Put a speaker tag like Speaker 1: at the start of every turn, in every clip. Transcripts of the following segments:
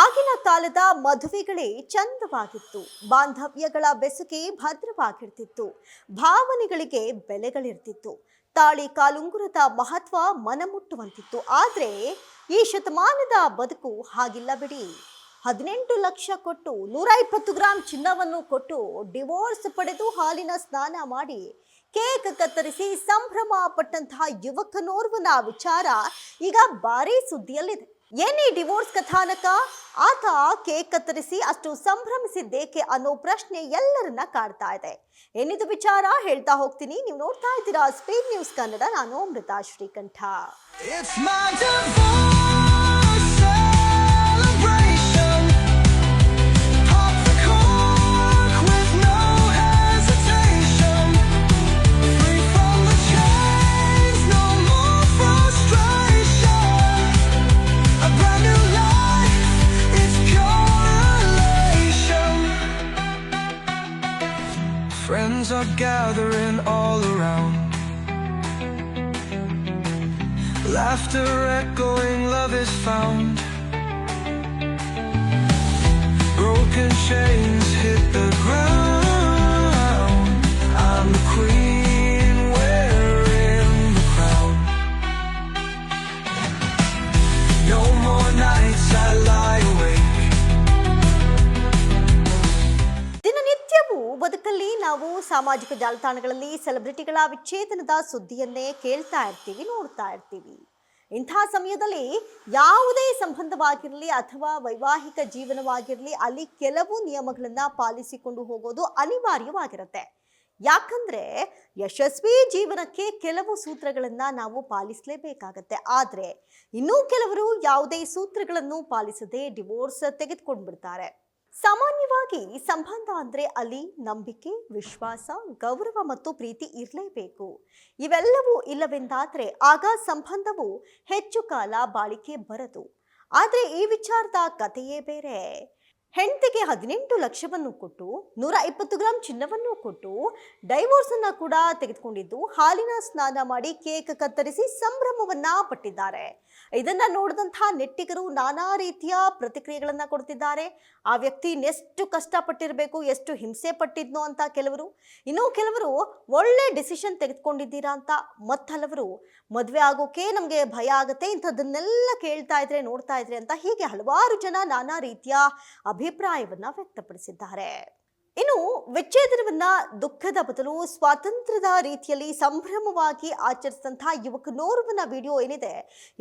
Speaker 1: ಆಗಿನ ಕಾಲದ ಮದುವೆಗಳೇ ಚಂದವಾಗಿತ್ತು. ಬಾಂಧವ್ಯಗಳ ಬೆಸುಗೆ ಭದ್ರವಾಗಿರ್ತಿತ್ತು. ಭಾವನೆಗಳಿಗೆ ಬೆಲೆಗಳಿರ್ತಿತ್ತು. ತಾಳಿ ಕಾಲುಂಗುರದ ಮಹತ್ವ ಮನಮುಟ್ಟುವಂತಿತ್ತು. ಆದರೆ ಈ ಶತಮಾನದ ಬದುಕು ಹಾಗಿಲ್ಲ ಬಿಡಿ. ಹದಿನೆಂಟು ಲಕ್ಷ ಕೊಟ್ಟು ನೂರ ಇಪ್ಪತ್ತು ಗ್ರಾಂ ಚಿನ್ನವನ್ನು ಕೊಟ್ಟು ಡಿವೋರ್ಸ್ ಪಡೆದು ಹಾಲಿನ ಸ್ನಾನ ಮಾಡಿ ಕೇಕ್ ಕತ್ತರಿಸಿ ಸಂಭ್ರಮ ಪಟ್ಟಂತಹ ಯುವಕನೋರ್ವನ ವಿಚಾರ ಈಗ ಭಾರೀ ಸುದ್ದಿಯಲ್ಲಿದೆ. ಏನೇ ಡಿವೋರ್ಸ್ ಕಥಾನಕ? ಆತ ಕೇಕ್ ಕತ್ತರಿಸಿ ಅಷ್ಟು ಸಂಭ್ರಮಿಸಿದ್ದೇಕೆ ಅನ್ನೋ ಪ್ರಶ್ನೆ ಎಲ್ಲರನ್ನ ಕಾಡ್ತಾ ಇದೆ. ಏನಿದು ವಿಚಾರ? ಹೇಳ್ತಾ ಹೋಗ್ತೀನಿ. ನೀವು ನೋಡ್ತಾ ಇದ್ದೀರಾ ಸ್ಪೀಡ್ ನ್ಯೂಸ್ ಕನ್ನಡ ನಾನು ಅಮೃತಾ ಶ್ರೀಕಂಠ.
Speaker 2: Are gathering all around. Laughter echoing, love is found. Broken chains
Speaker 1: ಬದುಕಲ್ಲಿ ನಾವು ಸಾಮಾಜಿಕ ಜಾಲತಾಣಗಳಲ್ಲಿ ಸೆಲೆಬ್ರಿಟಿಗಳ ವಿಚ್ಛೇದನದ ಸುದ್ದಿಯನ್ನೇ ಕೇಳ್ತಾ ಇರ್ತೀವಿ, ನೋಡ್ತಾ ಇರ್ತೀವಿ. ಇಂಥ ಸಮಯದಲ್ಲಿ ಯಾವುದೇ ಸಂಬಂಧವಾಗಿರಲಿ ಅಥವಾ ವೈವಾಹಿಕ ಜೀವನವಾಗಿರಲಿ ಅಲ್ಲಿ ಕೆಲವು ನಿಯಮಗಳನ್ನು ಪಾಲಿಸಿಕೊಂಡು ಹೋಗೋದು ಅನಿವಾರ್ಯವಾಗಿರುತ್ತೆ. ಯಾಕಂದ್ರೆ ಯಶಸ್ವಿ ಜೀವನಕ್ಕೆ ಕೆಲವು ಸೂತ್ರಗಳನ್ನ ನಾವು ಪಾಲಿಸಲೇಬೇಕಾಗತ್ತೆ. ಆದ್ರೆ ಇನ್ನೂ ಕೆಲವರು ಯಾವುದೇ ಸೂತ್ರಗಳನ್ನು ಪಾಲಿಸದೆ ಡಿವೋರ್ಸ್ ತೆಗೆದುಕೊಂಡು ಬಿಡ್ತಾರೆ ಸಾಮಾನ್ಯವಾಗಿ ಸಂಬಂಧ ಅಂದರೆ ಅಲ್ಲಿ ನಂಬಿಕೆ, ವಿಶ್ವಾಸ, ಗೌರವ ಮತ್ತು ಪ್ರೀತಿ ಇರಲೇಬೇಕು. ಇವೆಲ್ಲವೂ ಇಲ್ಲವೆಂದಾದರೆ ಆಗ ಸಂಬಂಧವು ಹೆಚ್ಚು ಕಾಲ ಬಾಳಿಕೆ ಬರದು. ಆದರೆ ಈ ವಿಚಾರದ ಕಥೆಯೇ ಬೇರೆ. ಹೆಂಡತಿಗೆ ಹದಿನೆಂಟು ಲಕ್ಷವನ್ನು ಕೊಟ್ಟು ನೂರ ಇಪ್ಪತ್ತು ಗ್ರಾಂ ಚಿನ್ನವನ್ನು ಕೊಟ್ಟು ಡೈವೋರ್ಸ್ ಅನ್ನ ಕೂಡ ತೆಗೆದುಕೊಂಡಿದ್ದು, ಹಾಲಿನ ಸ್ನಾನ ಮಾಡಿ ಕೇಕ್ ಕತ್ತರಿಸಿ ಸಂಭ್ರಮವನ್ನ ಪಟ್ಟಿದ್ದಾರೆ. ಇದನ್ನ ನೋಡಿದಂತಹ ನೆಟ್ಟಿಗರು ನಾನಾ ರೀತಿಯ ಪ್ರತಿಕ್ರಿಯೆಗಳನ್ನ ಕೊಡ್ತಿದ್ದಾರೆ. ಆ ವ್ಯಕ್ತಿ ಎಷ್ಟು ಕಷ್ಟಪಟ್ಟಿರಬೇಕು, ಎಷ್ಟು ಹಿಂಸೆ ಪಟ್ಟಿದ್ನೋ ಅಂತ ಕೆಲವರು. ಇನ್ನು ಕೆಲವರು ಒಳ್ಳೆ ಡಿಸಿಷನ್ ತೆಗೆದುಕೊಂಡಿದ್ದೀರಾ ಅಂತ ಮತ್ತಲವರು ಮದುವೆ ಆಗೋಕೆ ನಮಗೆ ಭಯ ಆಗುತ್ತೆ, ಇಂಥದ್ದನ್ನೆಲ್ಲ ಕೇಳ್ತಾ ಇದ್ರೆ, ನೋಡ್ತಾ ಇದ್ರೆ ಅಂತ ಹೀಗೆ ಹಲವಾರು ಜನ ನಾನಾ ರೀತಿಯ ಅಭಿಪ್ರಾಯವನ್ನ ವ್ಯಕ್ತಪಡಿಸಿದ್ದಾರೆ. ಇನ್ನು ವಿಚ್ಛೇದನವನ್ನ ದುಃಖದ ಬದಲು ಸ್ವಾತಂತ್ರ್ಯದ ರೀತಿಯಲ್ಲಿ ಸಂಭ್ರಮವಾಗಿ ಆಚರಿಸಿದಂತಹ ಯುವಕನೋರ್ವನ ವಿಡಿಯೋ ಏನಿದೆ,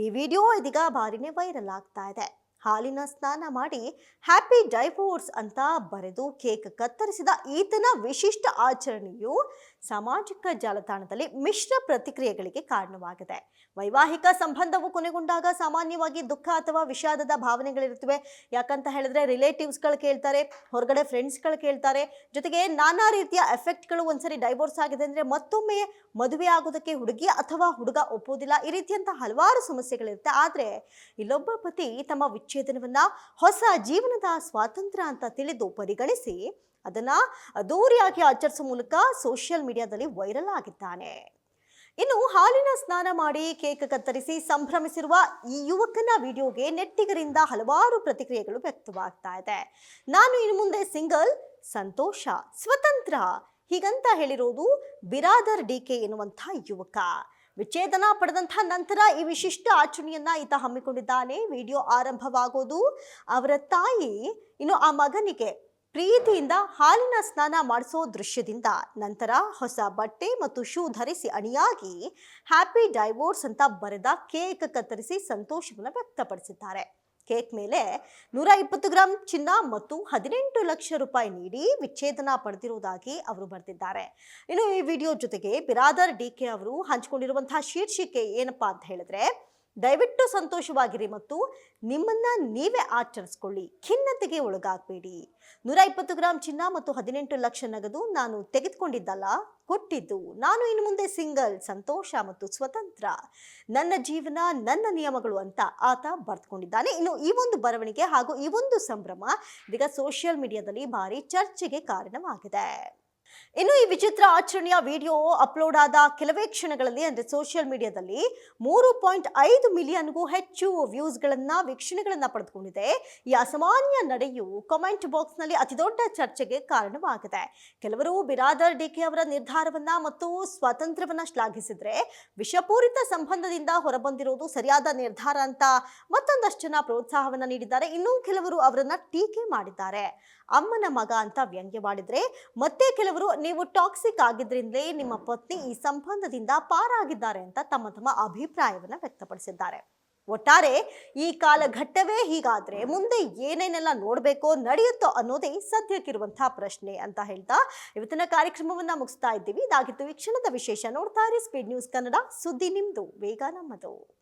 Speaker 1: ಈ ವಿಡಿಯೋ ಇದೀಗ ಬಾರಿನೇ ವೈರಲ್ ಆಗ್ತಾ ಇದೆ. ಹಾಲಿನ ಸ್ನಾನ ಮಾಡಿ ಹ್ಯಾಪಿ ಡೈವೋರ್ಸ್ ಅಂತ ಬರೆದು ಕೇಕ್ ಕತ್ತರಿಸಿದ ಈತನ ವಿಶಿಷ್ಟ ಆಚರಣೆಯು ಸಾಮಾಜಿಕ ಜಾಲತಾಣದಲ್ಲಿ ಮಿಶ್ರ ಪ್ರತಿಕ್ರಿಯೆಗಳಿಗೆ ಕಾರಣವಾಗಿದೆ. ವೈವಾಹಿಕ ಸಂಬಂಧವು ಕೊನೆಗೊಂಡಾಗ ಸಾಮಾನ್ಯವಾಗಿ ದುಃಖ ಅಥವಾ ವಿಷಾದದ ಭಾವನೆಗಳಿರುತ್ತವೆ. ಯಾಕಂತ ಹೇಳಿದ್ರೆ ರಿಲೇಟಿವ್ಸ್ಗಳು ಕೇಳ್ತಾರೆ, ಹೊರಗಡೆ ಫ್ರೆಂಡ್ಸ್ಗಳು ಕೇಳ್ತಾರೆ. ಜೊತೆಗೆ ನಾನಾ ರೀತಿಯ ಎಫೆಕ್ಟ್ಗಳು ಒಂದ್ಸರಿ ಡೈವೋರ್ಸ್ ಆಗಿದೆ ಅಂದ್ರೆ ಮತ್ತೊಮ್ಮೆ ಮದುವೆ ಆಗೋದಕ್ಕೆ ಹುಡುಗಿ ಅಥವಾ ಹುಡುಗ ಒಪ್ಪೋದಿಲ್ಲ ಈ ರೀತಿಯಂತ ಹಲವಾರು ಸಮಸ್ಯೆಗಳಿರುತ್ತೆ. ಆದ್ರೆ ಇಲ್ಲೊಬ್ಬ ಪತಿ ತಮ್ಮ ವಿಚ್ಛೇದನವನ್ನ ಹೊಸ ಜೀವನದ ಸ್ವಾತಂತ್ರ್ಯ ಅಂತ ತಿಳಿದು ಪರಿಗಣಿಸಿ ಅದನ್ನ ಅದ್ದೂರಿಯಾಗಿ ಆಚರಿಸುವ ಮೂಲಕ ಸೋಷಿಯಲ್ ಮೀಡಿಯಾದಲ್ಲಿ ವೈರಲ್ ಆಗಿದ್ದಾನೆ. ಇನ್ನು ಹಾಲಿನ ಸ್ನಾನ ಮಾಡಿ ಕೇಕ್ ಕತ್ತರಿಸಿ ಸಂಭ್ರಮಿಸಿರುವ ಈ ಯುವಕನ ವಿಡಿಯೋಗೆ ನೆಟ್ಟಿಗರಿಂದ ಹಲವಾರು ಪ್ರತಿಕ್ರಿಯೆಗಳು ವ್ಯಕ್ತವಾಗ್ತಾ ಇದೆ. ನಾನು ಇನ್ನು ಮುಂದೆ ಸಿಂಗಲ್ ಸಂತೋಷ, ಸ್ವತಂತ್ರ ಹೀಗಂತ ಹೇಳಿರೋದು ಬಿರಾದರ್ ಡಿ ಕೆ ಎನ್ನುವಂಥ ಯುವಕ. ವಿಚ್ಛೇದನ ಪಡೆದಂತಹ ನಂತರ ಈ ವಿಶಿಷ್ಟ ಆಚರಣೆಯನ್ನ ಈತ ಹಮ್ಮಿಕೊಂಡಿದ್ದಾನೆ. ವಿಡಿಯೋ ಆರಂಭವಾಗೋದು ಅವರ ತಾಯಿ, ಇನ್ನು ಆ ಮಗನಿಗೆ ಪ್ರೀತಿಯಿಂದ ಹಾಲಿನ ಸ್ನಾನ ಮಾಡಿಸೋ ದೃಶ್ಯದಿಂದ ನಂತರ ಹೊಸ ಬಟ್ಟೆ ಮತ್ತು ಶೂ ಧರಿಸಿ ಅಣಿಯಾಗಿ ಹ್ಯಾಪಿ ಡೈವೋರ್ಸ್ ಅಂತ ಬರೆದ ಕೇಕ್ ಕತ್ತರಿಸಿ ಸಂತೋಷವನ್ನು ವ್ಯಕ್ತಪಡಿಸಿದ್ದಾರೆ. ಕೇಕ್ ಮೇಲೆ ನೂರ ಇಪ್ಪತ್ತು ಗ್ರಾಂ ಚಿನ್ನ ಮತ್ತು ಹದಿನೆಂಟು ಲಕ್ಷ ರೂಪಾಯಿ ನೀಡಿ ವಿಚ್ಛೇದನ ಪಡೆದಿರುವುದಾಗಿ ಅವರು ಬರೆದಿದ್ದಾರೆ. ಇನ್ನು ಈ ವಿಡಿಯೋ ಜೊತೆಗೆ ಬಿರಾದರ್ ಡಿ ಕೆ ಅವರು ಹಂಚಿಕೊಂಡಿರುವಂತಹ ಶೀರ್ಷಿಕೆ ಏನಪ್ಪಾ ಅಂತ ಹೇಳಿದ್ರೆ ದಯವಿಟ್ಟು ಸಂತೋಷವಾಗಿರಿ ಮತ್ತು ನಿಮ್ಮನ್ನ ನೀವೇ ಆಚರಿಸ್ಕೊಳ್ಳಿ. ಖಿನ್ನತೆಗೆ ಒಳಗಾಗಬೇಡಿ. ನೂರ ಇಪ್ಪತ್ತು ಗ್ರಾಂ ಚಿನ್ನ ಮತ್ತು ಹದಿನೆಂಟು ಲಕ್ಷ ನಗದು ನಾನು ತೆಗೆದುಕೊಂಡಿದ್ದಲ್ಲ, ಕೊಟ್ಟಿದ್ದು. ನಾನು ಇನ್ನು ಮುಂದೆ ಸಿಂಗಲ್, ಸಂತೋಷ ಮತ್ತು ಸ್ವತಂತ್ರ. ನನ್ನ ಜೀವನ, ನನ್ನ ನಿಯಮಗಳು ಅಂತ ಆತ ಬರೆದುಕೊಂಡಿದ್ದಾನೆ. ಇನ್ನು ಈ ಒಂದು ಬರವಣಿಗೆ ಹಾಗೂ ಈ ಒಂದು ಸಂಭ್ರಮ ಇದೀಗ ಸೋಷಿಯಲ್ ಮೀಡಿಯಾದಲ್ಲಿ ಭಾರಿ ಚರ್ಚೆಗೆ ಕಾರಣವಾಗಿದೆ. ಇನ್ನು ಈ ವಿಚಿತ್ರ ಆಚರಣೆಯ ವಿಡಿಯೋ ಅಪ್ಲೋಡ್ ಆದ ಕೆಲವೇ ಕ್ಷಣಗಳಲ್ಲಿ, ಅಂದರೆ ಸೋಷಿಯಲ್ ಮೀಡಿಯಾದಲ್ಲಿ ಮೂರು ಪಾಯಿಂಟ್ ಐದು ಮಿಲಿಯನ್ಗೂ ಹೆಚ್ಚು ವ್ಯೂಸ್ಗಳನ್ನು, ವೀಕ್ಷಣೆಗಳನ್ನ ಪಡೆದುಕೊಂಡಿದೆ. ಈ ಅಸಾಮಾನ್ಯ ನಡೆಯು ಕಾಮೆಂಟ್ ಬಾಕ್ಸ್ನಲ್ಲಿ ಅತಿದೊಡ್ಡ ಚರ್ಚೆಗೆ ಕಾರಣವಾಗಿದೆ. ಕೆಲವರು ಬಿರಾದರ್ ಡಿಕೆ ಅವರ ನಿರ್ಧಾರವನ್ನ ಮತ್ತು ಸ್ವಾತಂತ್ರ್ಯವನ್ನ ಶ್ಲಾಘಿಸಿದ್ರೆ, ವಿಷಪೂರಿತ ಸಂಬಂಧದಿಂದ ಹೊರಬಂದಿರುವುದು ಸರಿಯಾದ ನಿರ್ಧಾರ ಅಂತ ಮತ್ತೊಂದಷ್ಟು ಜನ ಪ್ರೋತ್ಸಾಹವನ್ನ ನೀಡಿದ್ದಾರೆ. ಇನ್ನೂ ಕೆಲವರು ಅವರನ್ನು ಟೀಕೆ ಮಾಡಿದ್ದಾರೆ. ಅಮ್ಮನ ಮಗ ಅಂತ ವ್ಯಂಗ್ಯ ಮಾಡಿದ್ರೆ ಮತ್ತೆ ಕೆಲವರು ನೀವು ಟಾಕ್ಸಿಕ್ ಆಗಿದ್ರಿಂದಲೇ ನಿಮ್ಮ ಪತ್ನಿ ಈ ಸಂಬಂಧದಿಂದ ಪಾರಾಗಿದ್ದಾರೆ ಅಂತ ತಮ್ಮ ತಮ್ಮ ಅಭಿಪ್ರಾಯವನ್ನು ವ್ಯಕ್ತಪಡಿಸಿದ್ದಾರೆ. ಒಟ್ಟಾರೆ ಈ ಕಾಲಘಟ್ಟವೇ ಹೀಗಾದ್ರೆ ಮುಂದೆ ಏನೇನೆಲ್ಲ ನೋಡಬೇಕೋ, ನಡೆಯುತ್ತೋ ಅನ್ನೋದೇ ಸದ್ಯಕ್ಕಿರುವಂತಹ ಪ್ರಶ್ನೆ ಅಂತ ಹೇಳ್ತಾ ಇವತ್ತಿನ ಕಾರ್ಯಕ್ರಮವನ್ನ ಮುಗಿಸ್ತಾ ಇದ್ದೀವಿ. ಇದಾಗಿತ್ತು ಈ ವಿಶೇಷ ನೋಡ್ತಾ ಇರಿ ಸ್ಪೀಡ್ ನ್ಯೂಸ್ ಕನ್ನಡ ಸುದ್ದಿ ನಿಮ್ದು ವೇಗ ನಮ್ಮದು.